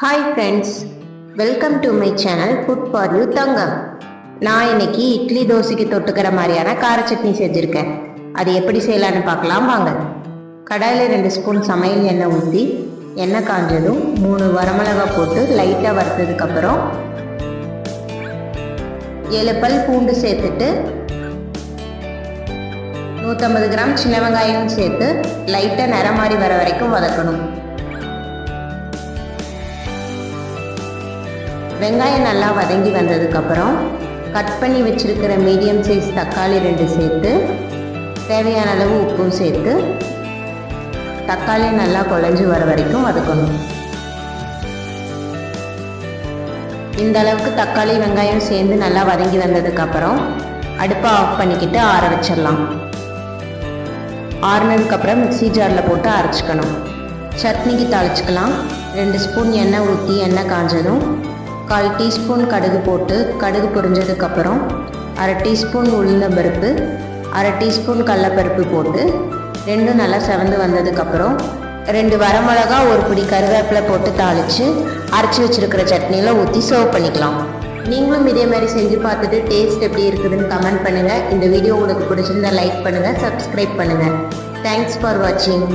Hi friends welcome to my channel food for you தங்கம் நான் இன்னைக்கு இட்லி தோசைக்கு தொட்டுக்கிற மாதிரியான கார சட்னி செஞ்சுருக்கேன். அது எப்படி செய்யலான்னு பார்க்கலாம் வாங்க. கடாயில் ரெண்டு ஸ்பூன் சமையல் எண்ணெய் ஊற்றி எண்ணெய் காஞ்சதும் மூணு வரமிளகா போட்டு லைட்டாக வறுத்ததுக்கப்புறம் ஏழு பல் பூண்டு சேர்த்துட்டு நூற்றம்பது கிராம் சின்ன வெங்காயம் சேர்த்து லைட்டாக நிறம் மாதிரி வர வரைக்கும் வதக்கணும். வெங்காயம் நல்லா வதங்கி வந்ததுக்கப்புறம் கட் பண்ணி வச்சுருக்கிற மீடியம் சைஸ் தக்காளி ரெண்டு சேர்த்து தேவையான அளவு உப்பும் சேர்த்து தக்காளி நல்லா குழஞ்சி வர வரைக்கும் வதக்கணும். இந்த அளவுக்கு தக்காளி வெங்காயம் சேர்ந்து நல்லா வதங்கி வந்ததுக்கப்புறம் அடுப்பை ஆஃப் பண்ணிக்கிட்டு ஆற வச்சிடலாம். ஆறுனதுக்கப்புறம் மிக்சி ஜாரில் போட்டு அரைச்சிக்கணும். சட்னிக்கு தாளிச்சிக்கலாம். ரெண்டு ஸ்பூன் எண்ணெய் ஊற்றி எண்ணெய் காஞ்சதும் கால் டீஸ்பூன் கடுகு போட்டு கடுகு பொரிஞ்சதுக்கப்புறம் அரை டீஸ்பூன் உளுந்த பருப்பு அரை டீஸ்பூன் கடலப்பருப்பு போட்டு ரெண்டும் நல்லா செவந்து வந்ததுக்கப்புறம் ரெண்டு வரமிளகா ஒரு பிடி கருவேப்பிலை போட்டு தாளித்து அரைச்சி வச்சுருக்கிற சட்னியில் ஊற்றி சர்வ் பண்ணிக்கலாம். நீங்களும் இதே மாதிரி செஞ்சு பார்த்துட்டு டேஸ்ட் எப்படி இருக்குதுன்னு கமெண்ட் பண்ணுங்கள் இந்த வீடியோ உங்களுக்கு பிடிச்சிருந்தா லைக் பண்ணுங்கள் சப்ஸ்கிரைப் பண்ணுங்கள் தேங்க்ஸ் ஃபார் வாட்சிங்